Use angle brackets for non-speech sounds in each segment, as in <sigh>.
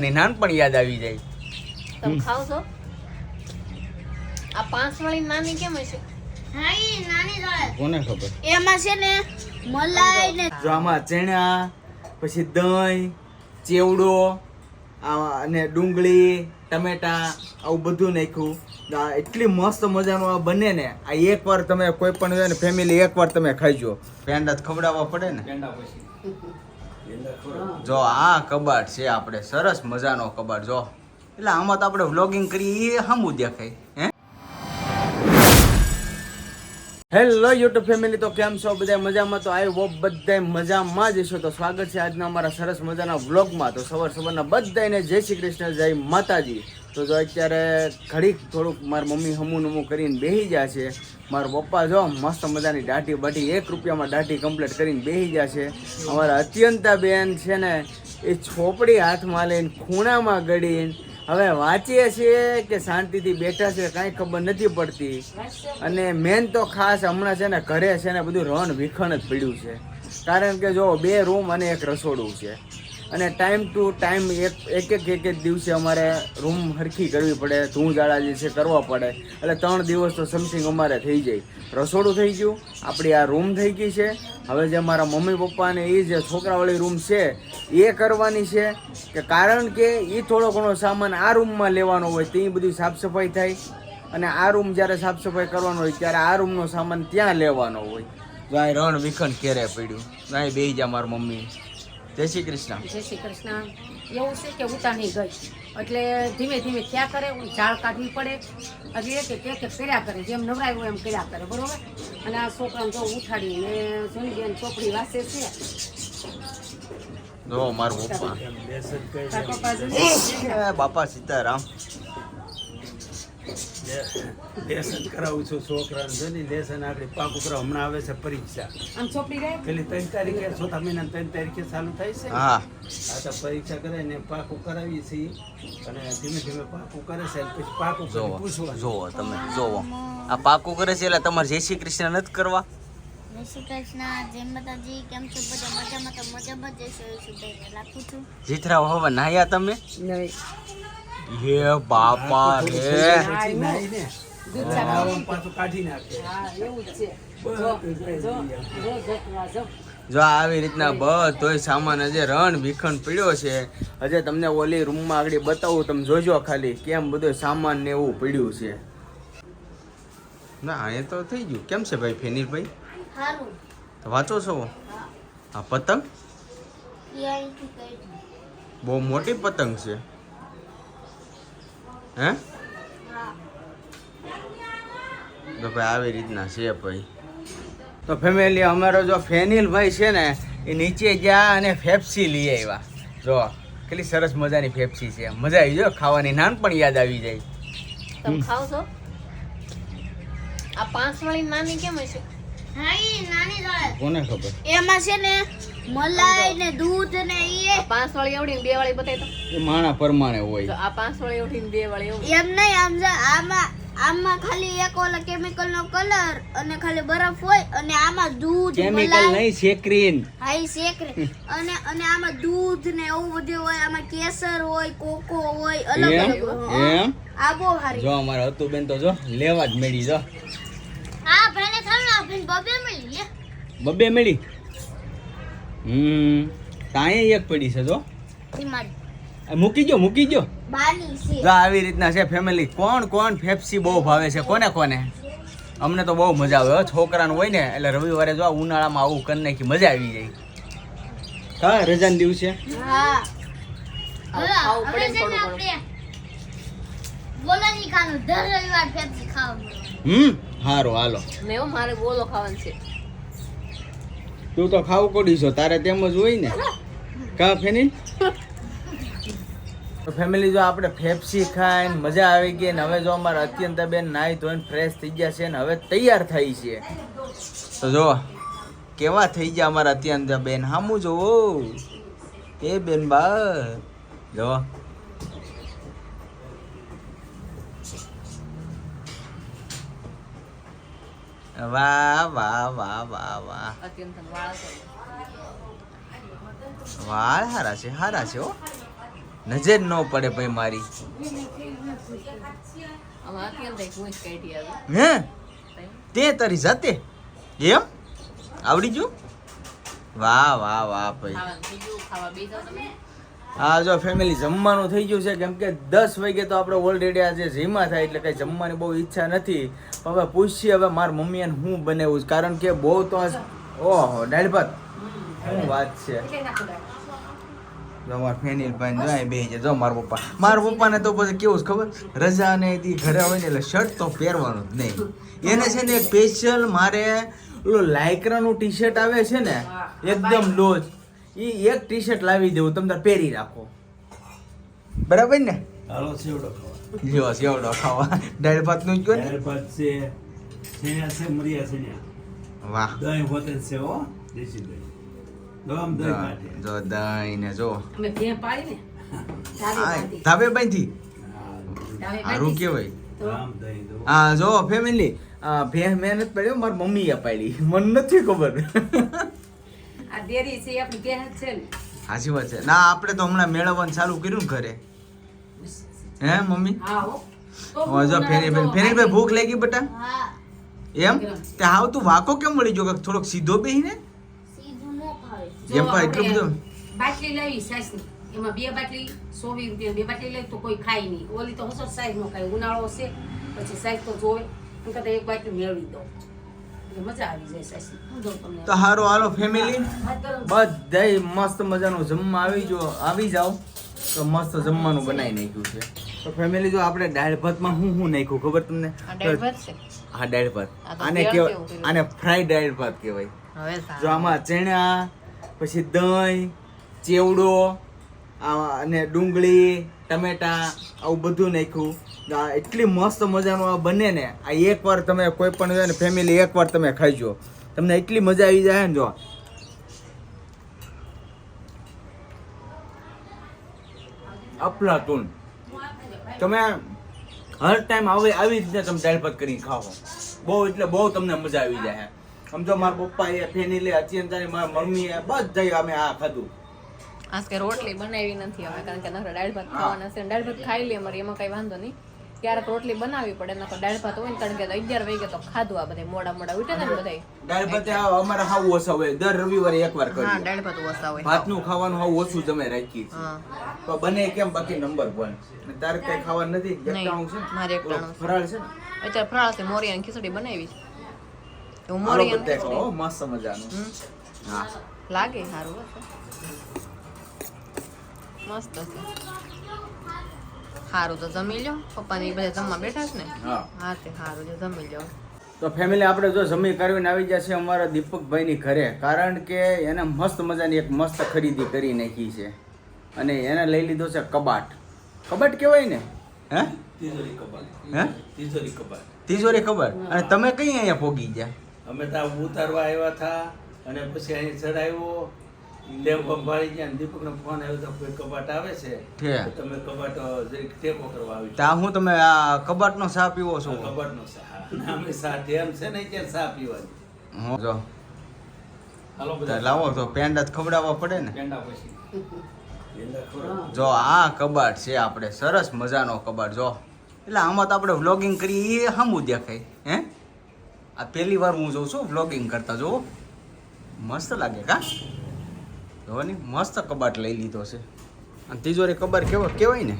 અને નાનપણ યાદ આવી જાય. તમે ખાવ છો? આ પાંચ વાળી નાની કેમ હશે? હા ઈ નાની દળે કોને ખબર? એમાં છે ને મલાઈ ને જો આમાં ચણા પછી દહીં ચેવડો અને ડુંગળી ટમેટા આવું બધું નાખ્યું. એટલી મસ્ત મજાનું આ બને ને. આ એકવાર તમે કોઈ પણ ફેમિલી એક ફેમિલી એકવાર તમે ખાઈજો. પેંડા તો ખવડાવવા પડે ને. જો આ કબાટ છે, આપણે સરસ મજાનો કબાટ, જો. એટલે આમાં તો આપણે વ્લોગિંગ કરીએ, એ સામું દેખાય, હે? હેલો યુટ્યુબ ફેમિલી તો કેમ છો? બધા મજામાં? તો આવ્યો બધા મજામાં જ છો તો સ્વાગત છે આજના અમારા સરસ મજાના વ્લોગમાં તો સવાર સવારના બધાને જય શ્રી કૃષ્ણ, જય માતાજી. તો જો અત્યારે ઘડીક થોડુંક મારી મમ્મી હમું નમું કરીને બેસી ગયા છે. મારા પપ્પા જો મસ્ત મજાની દાઢી બાઢી, એક રૂપિયામાં દાઢી કમ્પ્લીટ કરીને બેસી ગયા છે. અમારા અત્યંતા બેન છે ને, એ છોપડી હાથમાં લઈને ખૂણામાં ગળીને હવે વાંચીએ છીએ કે શાંતિથી બેઠા છે કાંઈ ખબર નથી પડતી. અને મેન તો ખાસ હમણાં છે ને ઘરે છે ને બધું રણ વિખણ જ પડ્યું છે. કારણ કે જો બે રૂમ અને એક રસોડું છે. અને ટાઈમ ટુ ટાઈમ એક એક એક એક એક દિવસે અમારે રૂમ હરખી કરવી પડે ધૂળ ઝાડા જે છે કરવા પડે. એટલે ત્રણ દિવસ તો સમથિંગ અમારે થઈ જાય. રસોડું થઈ ગયું, આપણી આ રૂમ થઈ ગઈ છે. હવે જે મારા મમ્મી પપ્પાને એ જે છોકરાવાળી રૂમ છે, એ કરવાની છે. કે કારણ કે એ થોડો ઘણો સામાન આ રૂમમાં લેવાનો હોય તે બધી સાફ સફાઈ થાય. અને આ રૂમ જ્યારે સાફ સફાઈ કરવાનો હોય ત્યારે આ રૂમનો સામાન ત્યાં લેવાનો હોય. ગાય રણ વિખંડ કેરે પડ્યું? ગાય બે જા મારી મમ્મી. જય શ્રી કૃષ્ણ. જય શ્રી કૃષ્ણ. એવું છે કે ઉતાની ગઈ. એટલે ધીમે ધીમે થયા કરે ઝાડ કાઢવી પડે. એટલે કે કે કે કર્યા કરે જેમ નવરાય એમ કર્યા કરે બરોબર? અને આ છોકરાને જો ઉઠાડીને જોની બેન ચોપડી વાસે છે. જો મારો પપ્પા. બાપા સીતારામ. લેસન કરાવું છું છોકરાને. જો ને લેસન આગળ પાકું કરાવ હમણાં આવે છે પરીક્ષા. આમ પેલી ત્રણ તારીખે ચોથા મહિના ત્રણ તારીખે ચાલુ થાય છે? હા. આ તો પરીક્ષા કરે ને પાકું કરાવીએ છીએ. અને ધીમે ધીમે પાકું કરે છે પછી પાકું જોવો જોવો તમે જોવો. આ પાકું કરે છે એટલે તમારે જય શ્રી કૃષ્ણ નથી કરવા. જય શ્રી કૃષ્ણ જય માતાજી કેમ છો બધા? મજામાં તો મજામાં જ જશો એવું રાખું છું? જીતરા હવે નાહ્યા તમે? નહીં. હે બાપા રે. પછી નાઈને દૂધ ચા આવામાં પાછું કાઢી નાખે. હા એવું જ છે જો જો જો જો જો. જો આવી રીતના બધો સામાન હજે રણ વિખંડ પીડ્યો છે. હજે તમને ઓલી રૂમમાં આગળ બતાવું તમે જોજો ખાલી કેમ બધો સામાન ને એવું પડ્યું છે. ના એ તો થઈ ગયું. કેમ છે ભાઈ ફેનીરભાઈ? તો વાંચો છો? આ પતંગ? બહુ મોટી પતંગ છે. હે? તો ભાઈ આવી રીતના છે ભાઈ. તો ફેમિલી અમારો જો ફેનિલ ભાઈ છે ને એ નીચે ગયા અને ફેફસી લઈ આવ્યા. જો કેટલી સરસ મજાની ફેફસી છે. મજા આવી જો ખાવાની. નાનપણ યાદ આવી જાય. તમે ખાવ છો? આ પાંચ વાળી નાની કેમ હશે? કોને ખબર? એમાં છે ને મલાઈ ને દૂધ ને એ આ પાંચ વાળી એવડી ને બે વાળી બતાય તો એ માણા પરમાણે હોય. આ પાંચ વાળી એવડી ને બે વાળી એવડી એમ નહીં આમ જો આમાં આમાં ખાલી એક ઓલા કેમિકલ નો કલર અને ખાલી બરફ હોય અને આમાં દૂધ કેમિકલ નહીં સેક્રીન હા શેકરે. અને અને આમાં દૂધ ને એવું બધું હોય આમાં કેસર હોય કોકો હોય અલગ અલગ હોય. એમ? આબો હારી જો અમારે હતું બેન તો જો લેવા જ મેળી જો હા ભલે થાવ ને આપણે બબે મળી હમ તાંય એક પડી છે જો. મૂકી ગયો મૂકી ગયો જો આવી રીતના છે ફેમિલી કોણ કોણ ફેફસી બહુ ભાવે છે? કોને કોને? અમને તો બહુ મજા આવે. છોકરાનું હોય ને એટલે રવિવારે જો આ ઉનાળામાં આવું કરી નાખી મજા આવી જાય. હા રજાના દિવસે? હા. હવે ખાવું પડે ને થોડું બોલાની ખાનું દર રવિવાર ફેફસી ખાવા હમ હારો હાલો. ને મારે બોલો ખાવાનું છે. તું તો ખાવું કોડી છો તારે તેમ જ હોય ને? કા ફેની? <laughs> તો ફેમિલી જો આપણે ફેફસી ખાઈને મજા આવી ગઈ ને હવે જો અમારા અત્યંત બેન નાહી ધોઈને ફ્રેશ થઈ ગયા છે ને હવે તૈયાર થઈ છે. તો જો કેવા થઈ ગયા અમારા અત્યંત બેન સામું જોવો. એ બેન બા જો. વાહ વાહ વાહ વાહ વાહ. વાળ હારા છે હારા છે હો. નજર ન પડે ભાઈ મારી. હે? તે તારી જાતે? એમ? આવડી ગયું? વાહ વાહ વાહ ભાઈ. બે હા જો ફેમિલી જમવાનું થઈ ગયું છે કેમ કે દસ વાગે તો આપણે ઓલરેડી આજે જીમા થાય એટલે કંઈ જમવાની બહુ ઈચ્છા નથી. હવે પૂછીએ હવે મારા મમ્મીએ હું બનાવ્યું છે. કારણ કે બહુ તો ઓહો દાળ ભાત? શું વાત છે. મારા ફેનિલ ભાઈ જો અહીં જો મારા પપ્પા. મારા પપ્પાને તો પછી કેવું છે ખબર? રજા ને ઘરે હોય ને એટલે શર્ટ તો પહેરવાનું જ નહીં. એને છે ને એક સ્પેશિયલ મારે ઓલું લાયક્રાનું ટી શર્ટ આવે છે ને એકદમ લોજ. એ એક ટી શર્ટ લાવી દેવું તમને પહેરી રાખો. બરાબર ને? હાલો સેવડો ખાવા. જો સેવડો ખાવા. દાળ જ કહો ને. દાળ ભાત છે સેણ્યા છે મરિયા સેણ્યા વાહ. દહીં હોતે છે હો દેશી દહીં. જો- કાઢે જો દહીં ને જો. અમે ભેં પાડીને ધાબે ધાબે બાંધી. હારું કેવાય હા જો ફેમિલી ભેહ મહેનત પડ્યો મારી મમ્મીએ પાડી. મને નથી ખબર. આ ડેરી છે આપણી ભેં છે ને. સાચી વાત છે. ના આપણે તો હમણાં મેળવવાનું ચાલુ કર્યું ને ઘરે. હે મમ્મી? હા હો. તો જો ફેરી ફેરી ફેરી ભાઈ ભૂખ લાગી બટા? હા. એમ? તે હાવ તું વાકો કેમ મળી જો થોડોક સીધો બેહીને? સીધું ન જો એમ પણ એટલું બધું. બાટલી લાવી સાસની. એમાં બે બાટલી સો વીસ રૂપિયા બે બાટલી લઈ તો કોઈ ખાય નહીં. ઓલી તો હું સાઈઝ નો ખાય ઉનાળો છે પછી સાઈઝ તો જોવે. એમ કદાચ એક બાટલી મેળવી દો તો હારો હાલો ફેમિલી બધાય મસ્ત મજાનું જમવા આવી જો આવી જાઓ. તો મસ્ત જમવાનું બનાવી નાખ્યું છે. તો ફેમિલી જો આપણે દાળ ભાતમાં હું શું નાખ્યું ખબર તમને? આ દાળ ભાત છે. હા દાળ ભાત. આને કેવાય કહેવાય આને ફ્રાય દાળ ભાત કહેવાય. જો આમાં ચણા પછી દહીં ચેવડો આ અને ડુંગળી ટમેટા આવું બધું નાખ્યું. એટલી મસ્ત મજાનું આ બને ને આ એકવાર તમે કોઈ પણ હોય ને ફેમિલી એકવાર તમે ખાઈજો. તમને એટલી મજા આવી જાય ને જો. અફલાતુન. તમે હર ટાઈમ આવે આવી રીતે તમે દાળ ભાત કરીને ખાઓ. બહુ એટલે બહુ તમને મજા આવી જાય. સમજો મારા પપ્પા એ ફેનિલે અત્યંત મારા મમ્મીએ બધા અમે આ ખાધું. આજ કે રોટલી બનાવી નથી હવે કારણ કે દાળ ભાત ખાવાના છે દાળ ભાત ખાઈ લે અમારે એમાં કઈ વાંધો નહીં. ક્યારેક રોટલી બનાવવી પડે નકર દાળ ભાત હોય ને કારણ કે અગિયાર વાગે તો ખાધું આ બધા મોડા મોડા ઉઠે ને બધા દાળ ભાત અમારે હાવ ઓછા હોય. દર રવિવારે એકવાર હા દાળ ભાત ઓછા હોય. ભાતનું ખાવાનું હાવ ઓછું જમે રાખી તો બને કેમ બાકી નંબર વન તારે કઈ ખાવાનું નથી? એકટાણું છે મારે એકટાણું ફરાળ છે ને? અત્યારે ફરાળ છે મોરિયાની ખીચડી બનાવી છે. હું મોરિયાની ખીચડી. મસ્ત મજાનું. હમ, હા. લાગે સારું હશે. મસ્ત છે સારું તો જમી લો પપ્પા ને બધા જમવા બેઠા છે ને? હા. હા તે સારું છે જમી લો તો ફેમિલી આપણે જો જમી કરીને આવી ગયા છે અમારા દીપકભાઈની ઘરે કારણ કે એને મસ્ત મજાની એક મસ્ત ખરીદી કરી નાખી છે. અને એને લઈ લીધો છે કબાટ. કબાટ કહેવાય ને? હે? તિજોરી કબાટ. હે? તિજોરી કબાટ. તિજોરી કબાટ. અને તમે કઈ અહીંયા પોગી ગયા? અમે ત્યાં ઉતારવા આવ્યા હતા અને પછી અહીં ચડાવ્યો લેમ્પ સંભાળી ગયા દીપકનો ફોન આવ્યો તો કોઈ કબાટ આવે છે. તમે કબાટ અ, કરવા આવી તા હું તમે આ કબાટનો સા પીવો છો? કબાટનો સહા અમે એમ છે ને કે સા પીવાની. હું જો. હાલો બધા. લાવો તો પેંડા જ ખવડાવવા પડે ને. પેંડા પછી. જો આ કબાટ છે આપણે. સરસ મજાનો કબાટ જો. એટલે આમાં તો આપણે વ્લોગિંગ કરીએ એ સામું દેખાય હે? આ પહેલી વાર હું જોઉં છું વ્લોગિંગ કરતા જો. મસ્ત લાગે કા? જો ને મસ્ત કબાટ લઈ લીધો છે. અને તિજોરી કબાટ કેવો કહેવાય ને.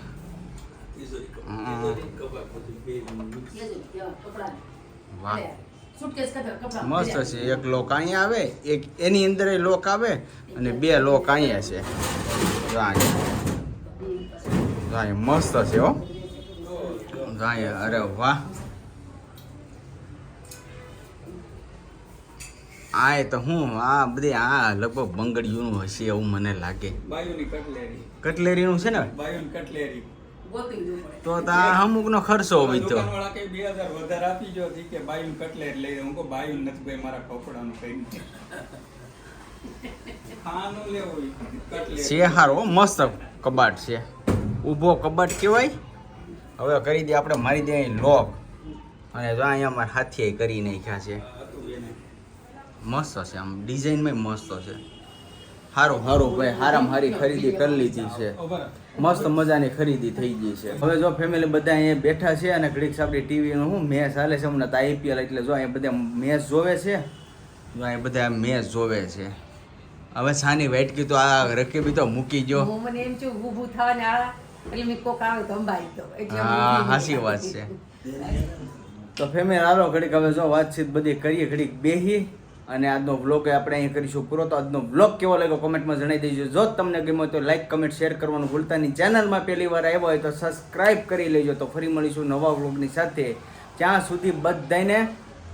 મસ્ત. છે. એક લોક અહીંયા આવે એક એની અંદર એ લોક આવે અને બે લોક અહીંયા છે. મસ્ત છે હો. અરે વાહ. આ એ તો હું આ બધી આ લગભગ બંગડીઓનું હશે એવું મને લાગે. કટલેરી. કટલેરીનું છે ને? કટલેરી. તો તા અમુક અમુકનો ખર્ચો હોય તો. બે હજાર વધારે આપી જો કે બાયું કટલેટ લઈ હું કહું બાયું નથી ભાઈ મારા કપડાનું કઈ છે હારો મસ્ત કબાટ છે. ઊભો કબાટ કહેવાય. હવે કરી દે આપણે મારી દે અહીં લોક. અને જો અહીંયા અમારે હાથીએ કરી નાખ્યા છે. મસ્ત છે. આમ ડિઝાઇનમાં મસ્ત છે. સારું સારું ભાઈ હારામ હારી ખરીદી કરી લીધી છે. મસ્ત મજાની ખરીદી થઈ ગઈ છે. હવે જો ફેમિલી બધા અહીંયા બેઠા છે અને ઘડીક આપણી ટીવીનું શું મેચ હાલે છે. હમણાં તો આઈપીએલ એટલે જો અહીંયા બધા મેચ જોવે છે. જો અહીંયા બધા મેચ જોવે છે. હવે સાની વેટ તો આ રકીબી તો મૂકી ગયો. મને એમ છું ઊભું થવાને આળા. એટલે મેં કોક આવે તો અંબાઈ દો એટલે હા હાસી વાત છે. તો ફેમિલી હારો ઘડીક હવે જો વાતચીત બધી કરીએ ઘડીક બેહી અને આજનો વ્લોગ આપણે અહીં કરીશું પૂરો. તો આજનો વ્લોગ કેવો લાગ્યો કોમેન્ટમાં જણાવી દેજો. જો તમને ગમ્યો તો લાઈક કમેન્ટ શેર કરવાનું ભૂલતા નહીં. ચેનલમાં પહેલી વાર આવ્યો હોય તો સબસ્ક્રાઇબ કરી લેજો. તો ફરી મળીશું નવા વ્લોગની સાથે. ત્યાં સુધી બધાને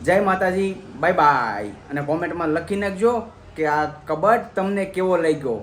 જય માતાજી. બાય બાય અને કોમેન્ટમાં લખી નાખજો કે આ કબટ તમને કેવો લાગ્યો?